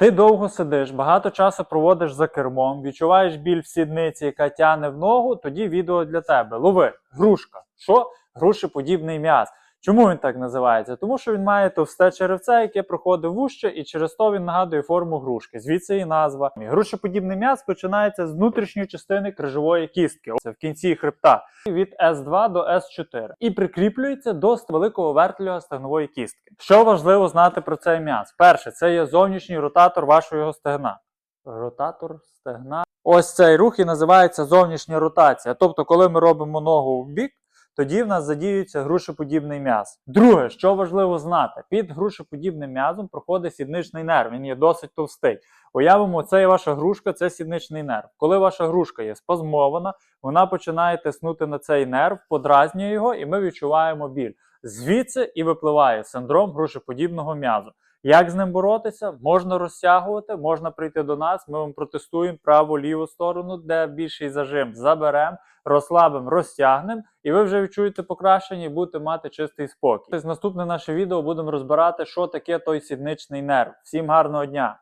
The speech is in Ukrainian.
Ти довго сидиш, багато часу проводиш за кермом, відчуваєш біль в сідниці, яка тяне в ногу, тоді відео для тебе. Лови, грушка. Що? Грушеподібний м'яз. Чому він так називається? Тому що він має товсте черевце, яке проходить вуще, і через то він нагадує форму грушки. Звідси і назва. Грушеподібний м'яз починається з внутрішньої частини крижової кістки. Це в кінці хребта від S2 до S4 і прикріплюється до великого вертельного стегнової кістки. Що важливо знати про цей м'яз? Перше, це є зовнішній ротатор вашого стегна. Ротатор стегна. Ось цей рух і називається зовнішня ротація. Тобто, коли ми робимо ногу в бік, тоді в нас задіюється грушеподібний м'яз. Друге, що важливо знати, під грушеподібним м'язом проходить сідничний нерв. Він є досить товстий. Уявимо, це є ваша грушка, це сідничний нерв. Коли ваша грушка є спазмована, вона починає тиснути на цей нерв, подразнює його, і ми відчуваємо біль. Звідси і випливає синдром грушеподібного м'язу. Як з ним боротися? Можна розтягувати, можна прийти до нас. Ми вам протестуємо праву ліву сторону, де більший зажим заберемо, розслабимо, розтягнемо, і ви вже відчуєте покращення і будете мати чистий спокій. Тобто, наступне наше відео будемо розбирати, що таке той сідничний нерв. Всім гарного дня!